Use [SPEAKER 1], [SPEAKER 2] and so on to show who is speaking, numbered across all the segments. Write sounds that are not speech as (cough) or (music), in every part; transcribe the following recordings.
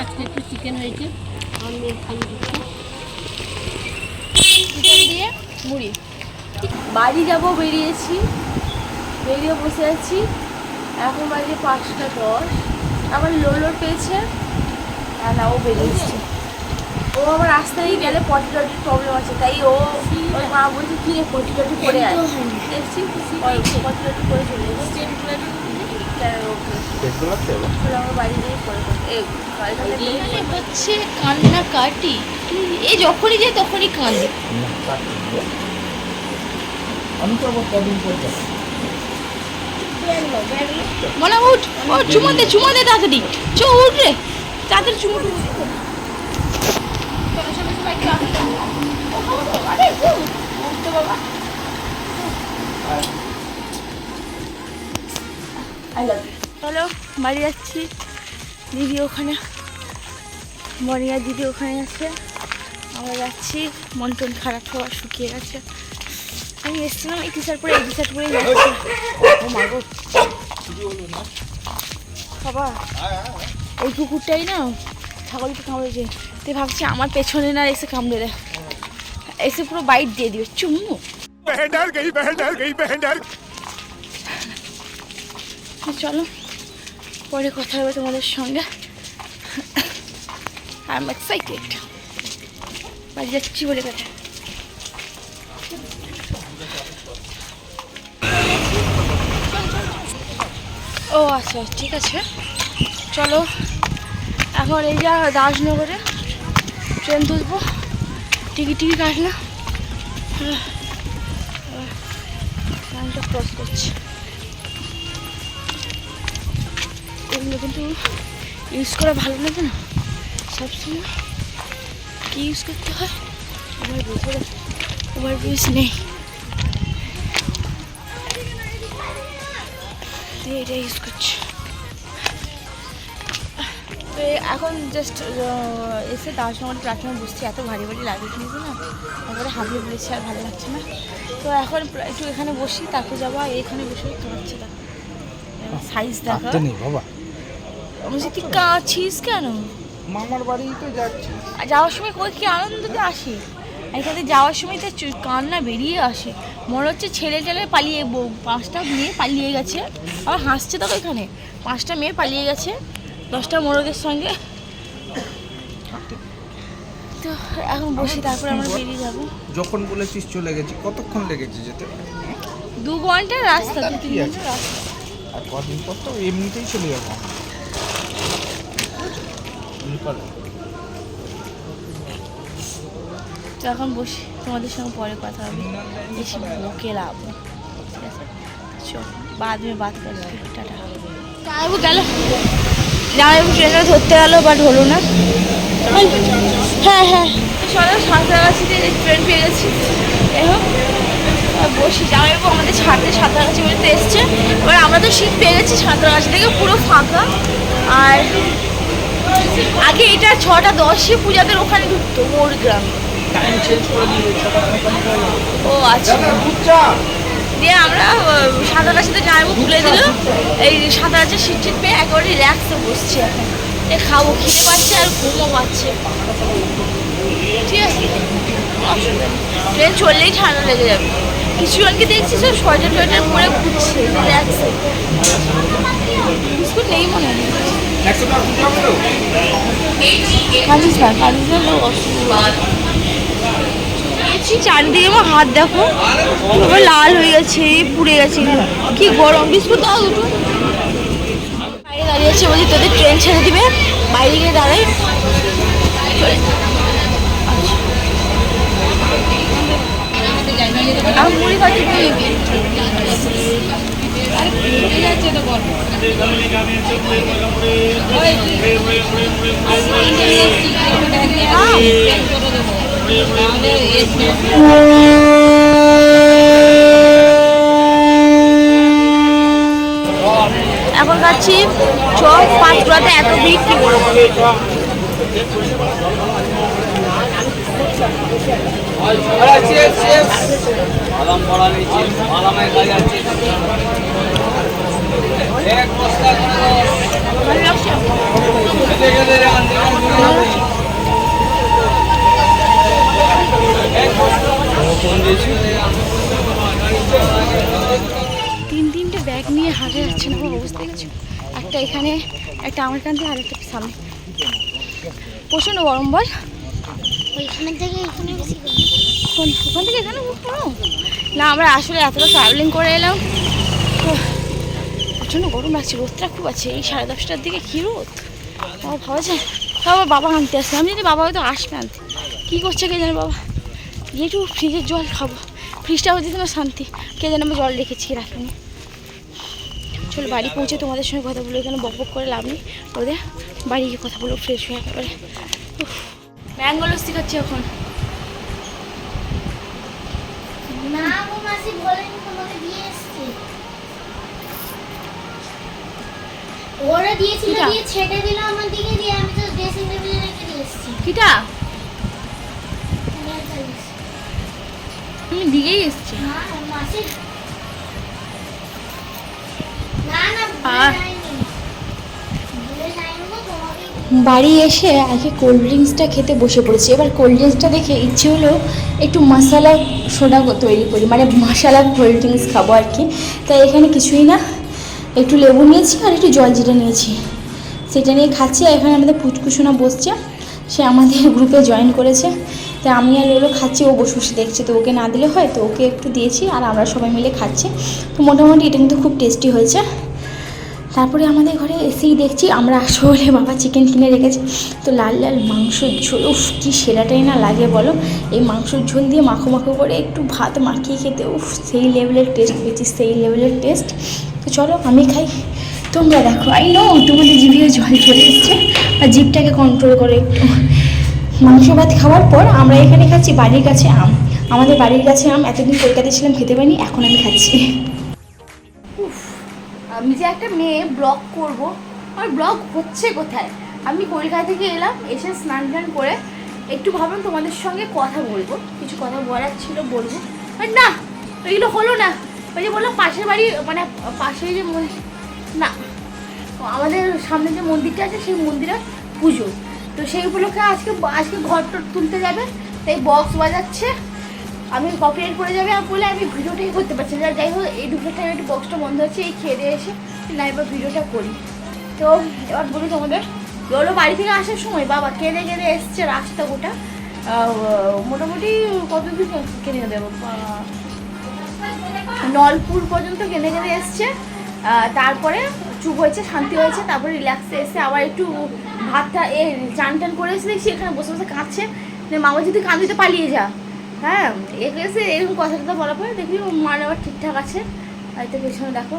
[SPEAKER 1] আজকে একটু চিকেন হয়েছে। আমি খালি চিকেন দিয়ে মুড়ি।
[SPEAKER 2] বাড়ি যাব বেরিয়েছি। বেরিয়ে বসে আছি। এখন বাজে পাঁচটা দশ। আবার লোলোর পেয়েছে। আর না ও বেরিয়েছে। ও আবার রাস্তায় গেলে পটি টটির প্রবলেম আছে। তাই ও ওর মা বলছে কি রে পটি টটি করে দেখছি পটি টটি করে চলে এসেছি।
[SPEAKER 1] হচ্ছে কান্না কাটি যখনই যায় তখনই
[SPEAKER 3] আমি তো আবার কদিন
[SPEAKER 1] মনে উঠ চুমো দে চুমো দে তাড়াতাড়ি। চো উঠ রে। চুমো দে চলো, চলো, সবাই চলো
[SPEAKER 2] বাড়ি যাচ্ছি। দিদি ওখানে মনিয়ার দিদি ওখানে আছে। আমরা যাচ্ছি মন টন খারাপ হওয়া শুকিয়ে গেছে। আমি এসেছিলাম এই কিসারপুরে এই টি যাচ্ছি। পরে মাগো বাবা ওই কুকুরটাই না ছাগলকে কামড়েছে। তুই ভাবছি আমার পেছনে না এসে কামড়ে দেয় এসে পুরো বাইট দিয়ে দিবে চুমু চলো। পরে কথা হবে তোমাদের সঙ্গে। আই এম এক্সাইটেড বাড়ি যাচ্ছি বলে কথা। ও আচ্ছা ঠিক আছে। চলো, এখন এই যা দাসনগরে ট্রেন তুলবো টিকিট টিকিট কাটলাম। ক্রস করছি। এগুলো কিন্তু ইউজ করা ভালো লাগে না সবসময় কী ইউজ করতে হয়? ওভার ব্রিজ ওভার ব্রিজ নেই। এটা ইউজ করছি। তো এখন জাস্ট এসে দাসনগর প্ল্যাটফর্মে বসছি। এত ভারী ভারী লাগে কিন্তু না তারপরে হাঁপিয়ে পড়েছি আর ভালো লাগছে না। তো এখন একটু এখানে বসি তারপর যাব। এখানে বসে খাওয়াচ্ছি না। সাইজ দেখা।
[SPEAKER 3] বাবা।
[SPEAKER 2] আমি তুই কাঁদছিস কেন?
[SPEAKER 3] মামার বাড়ি তো যাচ্ছি।
[SPEAKER 2] আর যাওয়ার সময় কই কি আনন্দতে আসে? এখানে যাওয়ার সময় তো কান্না বেরিয়ে আসে। মনে হচ্ছে ছেলে ছেলে পালিয়ে পাঁচটা মেয়ে পালিয়ে গেছে। আবার হাসছে তো এখানে। পাঁচটা মেয়ে পালিয়ে গেছে। দশটা মোরগের সঙ্গে। তো এখন বসি তারপরে আমরা বেরিয়ে যাব।
[SPEAKER 3] যখন বলেছিস চলে গেছি কতক্ষণ লেগেছে যেতে?
[SPEAKER 2] দু ঘণ্টার রাস্তা দু তিন? ঘণ্টার রাস্তা।
[SPEAKER 3] আর কদিন পর তো এমনিতেই চলে যাব।
[SPEAKER 2] তো এখন বসি তোমাদের সঙ্গে পরে কথা হবে। বেশি বকে লাভ নেই। ঠিক আছে? চল বাদ মে বাদ করবে টাটা। জামাইবু গেল। জামাইবু ট্রেনটা ধরতে গেলো বাট হলো না। হ্যাঁ হ্যাঁ। চলো সাঁতরাগাছিতে ট্রেন পেয়ে গেছি বসি। জামাইবু আমাদের ছাড়তে সাঁতরাগাছি বলতে এসছে। এবার আমরা তো শীত পেয়ে গেছি সাঁতরাগাছি থেকে পুরো ফাঁকা। আর আগে এটা ছটা দশে পূজাদের ওখানে ঢুকতো মোর গ্রামে। ও আচ্ছা। দিয়ে আমরা সাঁতার কাছে জামাইবু খুলে দিল। এই সাঁতার আছে সিট টিট পেয়ে একেবারে রিল্যাক্সে বসছি এখন। এ খাব খেতে পাচ্ছে আর ঘুমও পাচ্ছে। ঠিক আছে? অসুবিধা নেই। ট্রেন চললেই ঠান্ডা লেগে যাবে। কিছুজনকে দেখছি সব সোয়েটার টোয়েটার পরে ঘুরছে রিল্যাক্সে বিস্কুট নেই মনে হয়। চারিদিকে আমার হাত দেখো আমার লাল হয়ে গেছে, পুড়ে গেছে। কি গরম, বিস্কুট দাও দুটো। বাইরে দাঁড়িয়ে আছে বলছি তোদের ট্রেন ছেড়ে দিবে, বাইরে গিয়ে দাঁড়াই চলে আমি মুড়ি খাচ্ছি আরে পুড়ে যাচ্ছে তো গরম এখন খাচ্ছি চপ পাঁচগুলোতে এত ভিড় কি করব তিন তিনটে ব্যাগ নিয়ে হাজার যাচ্ছেন আমার অবস্থা গেছে একটা এখানে একটা আমার কান্তি আর একটা সামনে। প্রচণ্ড গরম বল।
[SPEAKER 1] ওইখান থেকে এখানে
[SPEAKER 2] ওখান থেকে এখানে না আমরা আসলে এতটা ট্রাভেলিং করে এলাম। প্রচণ্ড গরম লাগছে, রোদটা খুব আছে। এই সাড়ে দশটার দিকে কী রোদ? বাবা, ভাবা যায়। আবার বাবা আনতে আসছে আমি জানি বাবা হয়তো আসবে আনতে। কী করছে কে জানে বাবা? গিয়ে একটু ফ্রিজের জল খাব। ফ্রিজটা হচ্ছে তোমার শান্তি। কে জানে আমি জল রেখেছি কি রাখিনি। চলো, বাড়ি পৌঁছে তোমাদের সঙ্গে কথা বলে। এখানে বক করে লাভ নেই। ওদের বাড়ি গিয়ে কথা বলব ফ্রেশ হয়ে একেবারে ম্যাঙ্গো লস্যি খাচ্ছি এখন।
[SPEAKER 1] না মাসি, বলেনি তোমাকে দিয়ে এসছে ওরা দিয়েছিল দিয়ে ছেটে দিল আমার দিকে দিয়ে আমি তো ড্রেসিং টেবিলে রেখে দিয়ে এসছি।
[SPEAKER 2] কিটা? আমি দিকেই এসছি। বাড়ি এসে আগে কোল্ড ড্রিঙ্কসটা খেতে বসে পড়েছি। এবার কোল্ড ড্রিঙ্কসটা দেখে ইচ্ছে হলো একটু মশলা সোডা তৈরি করি। মানে মশলা কোল্ড ড্রিঙ্কস খাব আর কি। তাই এখানে কিছুই না। একটু লেবু নিয়েছি আর একটু জল জিরে নিয়েছি। সেটা নিয়ে খাচ্ছি, আর এখানে আমাদের ফুচকুসোনা বসছে। সে আমাদের (laughs) গ্রুপে জয়েন করেছে। তাই আমি আর ওগুলো খাচ্ছি, ও বসে দেখছে। তো ওকে না দিলে হয়, তো ওকে একটু দিয়েছি আর আমরা সবাই মিলে খাচ্ছি। তো মোটামুটি এটা কিন্তু খুব টেস্টি হয়েছে। তারপরে আমাদের ঘরে এসেই দেখছি, আমরা (laughs) আসলে বাবা চিকেন কিনে রেখেছি। তো লাল লাল মাংসের ঝোল, উফ, কী সেরাটাই না লাগে বলো। এই মাংসের ঝোল দিয়ে মাখো মাখো করে একটু ভাত মাখিয়ে খেতে, উফ, সেই লেভেলের টেস্ট পেয়েছি, সেই লেভেলের টেস্ট তো চলো, আমি খাই। তোমরা দেখো আই নো তোমাদের জিভে জল চলে এসছে, আর জিভটাকে কন্ট্রোল করে। একটু মাংস ভাত খাওয়ার পর আমরা এখানে খাচ্ছি বাড়ির কাছে আম। আমাদের বাড়ির কাছে আম এতদিন কলকাতায় ছিলাম, খেতে পারিনি, এখন আমি খাচ্ছি। আমি যে একটা মেয়ে ব্লগ করব, আর ব্লগ হচ্ছে কোথায়? আমি কলকাতা থেকে এলাম, এসে স্নান টান করে একটু ভাবলাম তোমাদের সঙ্গে কথা বলব। কিছু কথা বলার ছিল বলব না, এগুলো হলো না। ওই যে বললাম পাশের বাড়ি মানে পাশে যে মন্দির না, আমাদের সামনে যে মন্দিরটা আছে, সেই মন্দিরে পুজো। তো সেই উপলক্ষে আজকে আজকে ঘর তুলতে যাবে, তাই বক্স বাজাচ্ছে। আমি কপিরাইট করে যাবে আর বলে আমি ভিডিওটাই করতে পারছি না। যাই হোক, এই দুটো টাইম একটু বক্সটা বন্ধ হচ্ছে, এই খেয়ে দিয়ে এসে না এবার ভিডিওটা করি। তো এবার বলি তোমাদের ওগুলো বাড়ি থেকে আসার সময়, বাবা কেঁদে কেঁদে এসছে রাস্তা গোটা। মোটামুটি কত দূর কেঁদে দেবো? নলপুর পর্যন্ত কেঁদে কেঁদে এসছে। তারপরে চুপ হয়েছে, শান্তি হয়েছে, তারপরে রিল্যাক্সে এসে আবার একটু ভাতটা এ চান টান করে এসে দেখছি এখানে বসে বসে কাঁদছে। মামা যদি কাঁদিতে পালিয়ে যা। হ্যাঁ এসে এরকম কথাটা বলার পরে দেখি মার আবার ঠিকঠাক আছে। আর তো পেছনে দেখো।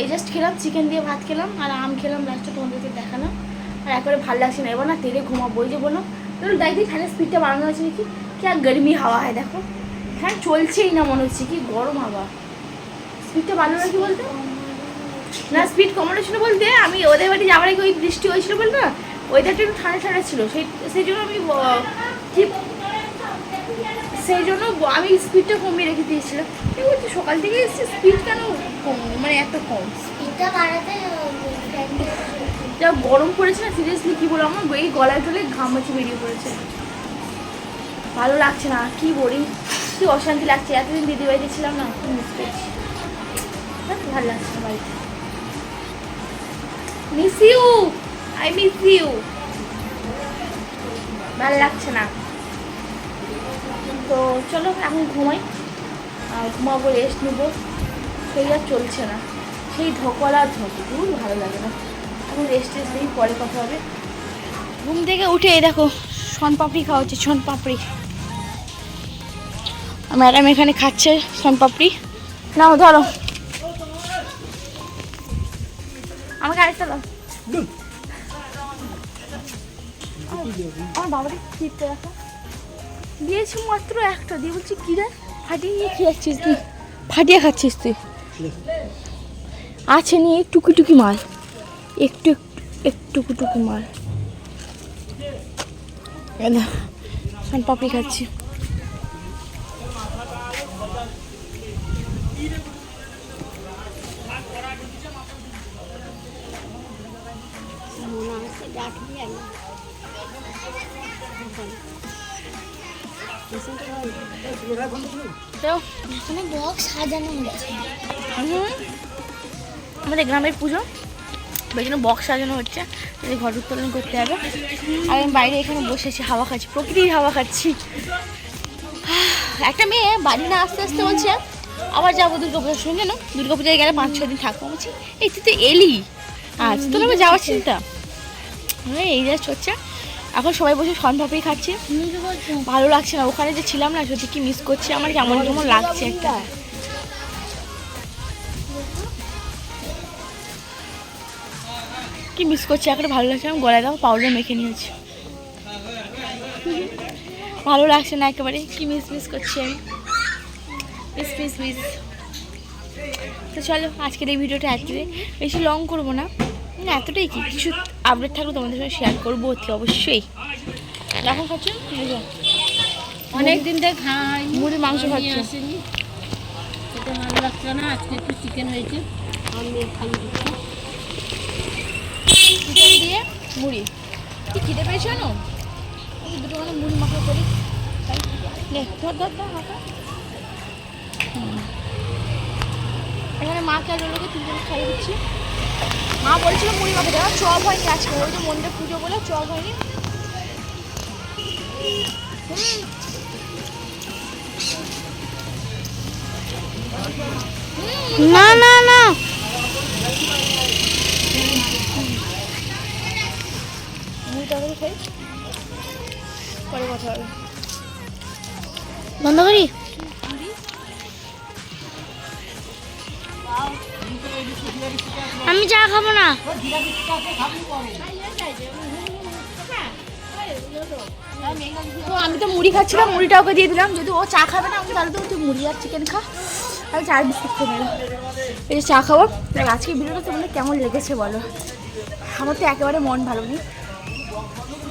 [SPEAKER 2] এই জাস্ট খেলাম চিকেন দিয়ে ভাত খেলাম, আর আম খেলাম লাস্টে তোমাদেরকে দেখালাম। আর একবারে ভালো লাগছে না। এবার না তেলে ঘুমাবো ওই যে বললাম দেখ ফ্যানের স্পিডটা বাড়ানো আছে নাকি। কি আর গরমি হাওয়া হয়, দেখো। ফ্যান চলছেই না মনে হচ্ছে। কি গরম হাওয়া স্পিডটা বাড়ানো নাকি বলতে? না স্পিড কমানো ছিল বলতে আমি ওদের বাড়ি যাওয়ার আগে ওই বৃষ্টি হয়েছিল বল না ওয়েদারটা একটু ঠান্ডা ঠান্ডা ছিল। সেই সেই জন্য আমি ঠিক সেই জন্য আমি স্পিডটা কমিয়ে রেখে দিয়েছিলাম। এই বলছি সকাল থেকে এসেছি স্পিড কেন কম মানে এত কম?
[SPEAKER 1] বাড়াতে
[SPEAKER 2] যা গরম পড়েছে না সিরিয়াসলি কী বলব আমার এই গলায় টলে ঘামাচি বেরিয়ে পড়েছে। ভালো লাগছে না কি বলি? কি অশান্তি লাগছে? এতদিন দিদি বাড়িতে ছিলাম না খুব মিস করছি? হ্যাঁ, ভালো লাগছে বাড়িতে। Miss you I miss you ভালো লাগছে না। তো চলো এখন ঘুমাই। ঘুমাবো রেস্ট নেব। সেই আর চলছে না। সেই ধকল আর ধক খুব ভালো লাগে না। এখন রেস্ট নেই পরে কথা হবে। ঘুম থেকে উঠে দেখো শন পাপড়ি খাওয়া হচ্ছে শন পাপড়ি। ম্যাডাম এখানে খাচ্ছে শন পাপড়ি। নাও, ধরো। আমাকে আরেকটা দাও। আমার দিয়েছি মাত্র একটা, দিয়ে বলছি ফাটিয়ে নিয়ে খেয়ে যাচ্ছিস তুই? ফাটিয়ে খাচ্ছিস তুই। আছে নিয়ে একটু মাল। এলা, সন পাপড়ি খাচ্ছি। আমাদের গ্রামের পুজো। ওই জন্য বক্স সাজানো হচ্ছে। এই ঘর উত্তোলন করতে হবে। আর আমি বাইরে এখানে বসেছি হাওয়া খাচ্ছি প্রকৃতির হাওয়া খাচ্ছি। একটা মেয়ে বাড়ি না আস্তে আস্তে বলছে আবার যাব দুর্গা পুজোর সঙ্গে, না? দুর্গা পুজোয় গেলে পাঁচ ছ দিন থাকব বলছি। এই তুই তো এলি। আজ তোর আমার যাওয়ার চিন্তা? হ্যাঁ এই যা হচ্ছে এখন সবাই বসে সন্ধ্যাপেই খাচ্ছে। ভালো লাগছে না। ওখানে যে ছিলাম না, সত্যি কি মিস করছে। আমার কেমন কেমন লাগছে একটা। কি মিস করছি? একটা ভালো লাগছে আমি গলায় দাও পাউডার মেখে নিয়েছি। ভালো লাগছে না একেবারে। কি মিস মিস করছি আমি? মিস তো চলো আজকের এই ভিডিওটা এতটাই বেশি লং করব না। না এতটাই কি? কিছু আপডেট থাকলে তোমাদের সঙ্গে শেয়ার করব অতি অবশ্যই। এখন খাচ্ছ?
[SPEAKER 1] অনেক দিন থেকে খাই
[SPEAKER 2] মুড়ি মাংস খাচ্ছ।
[SPEAKER 1] এটা ভালো লাগছে না আজকে একটু চিকেন হয়েছে।
[SPEAKER 2] চিকেন দিয়ে মুড়ি। কি খিদে পেয়েছ না দুটো মানে মুড়ি মাখা করি। তাই ধর ধর ধর। এখানে মাকে আর লোকে তিনজন খাইয়ে দিচ্ছি। মা বলছিল মুড়ি মাখা দেওয়া চপ হয়নি আজকে। ওই যে মন্দিরে পুজো বলে চপ হয়নি।
[SPEAKER 1] না না না।
[SPEAKER 2] পরে কথা হবে।
[SPEAKER 1] বন্ধ করি?
[SPEAKER 2] তো আমি তো মুড়ি খাচ্ছিলাম, মুড়িটা ওকে দিয়ে দিলাম। যদি ও চা খাবে না, আমি তাহলে তো তুই মুড়ি আর চিকেন খা। আমি চার বিস্কুট খেয়ে নিলাম। এই যে চা খাব। দেখ আজকে ভিডিওটা তোমাদের কেমন লেগেছে বলো? আমার তো একেবারে মন ভালো নেই।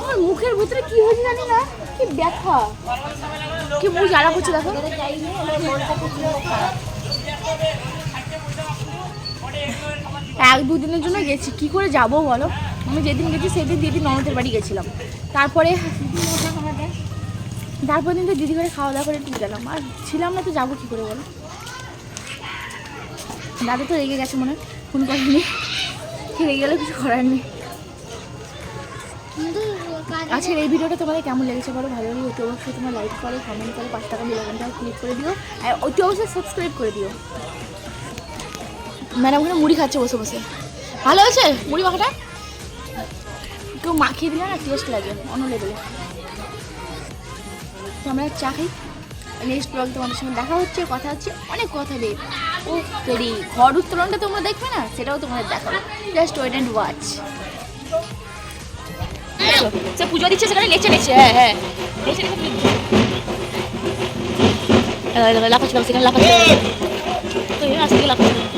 [SPEAKER 2] আমার মুখের ভিতরে কি হয়েছে জানি না? কি ব্যথা। কি মুখ জ্বালা করছে দেখো। এক দুদিনের জন্য গেছি। কি করে যাব বলো? আমি যেদিন গেছি সেদিন দিদি ননদের বাড়ি গেছিলাম। তারপরে তারপর দিন তো দিদি ঘরে খাওয়া দাওয়া করে একটু গেলাম। আর ছিলাম না তো, যাব কী করে বলো? দাদা তো রেগে গেছে মনে হয়, ফোন করেনি। রেগে গেলে কিছু করার নেই। আজকের এই ভিডিওটা তোমাদের কেমন লেগেছে বলো? ভালো লাগলে অতি অবশ্যই তোমার লাইক করো কমেন্ট করো পাঁচ টাকা বেলাঘন্টা ক্লিক করে দিও। আর অতি অবশ্যই সাবস্ক্রাইব করে দিও। ম্যাডাম ওখানে মুড়ি খাচ্ছে বসে বসে। ভালো আছে মুড়ি মাখাটা? কেউ মাখিয়ে দিলে না টেস্ট লাগে, অন্য লেভেলে তো আমরা চা খাই। নেক্সট ব্লগ তোমাদের সঙ্গে দেখা হচ্ছে, কথা হচ্ছে, অনেক কথা রে ও তেরি ঘর উত্তোলনটা তোমরা দেখবে না? সেটাও তোমাদের দেখাবো। জাস্ট ওয়েট অ্যান্ড ওয়াচ সে পুজো দিচ্ছে সেখানে? নেচে নেচে হ্যাঁ হ্যাঁ। পুজো দিচ্ছে। লাফাচ্ছিলাম সেখানে লাফাচ্ছিলাম তো আজকে লাফাচ্ছিলাম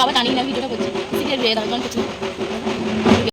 [SPEAKER 2] বাবা জানি না ভিডিওটা করছি। সিটের ভিডিও দাও করছি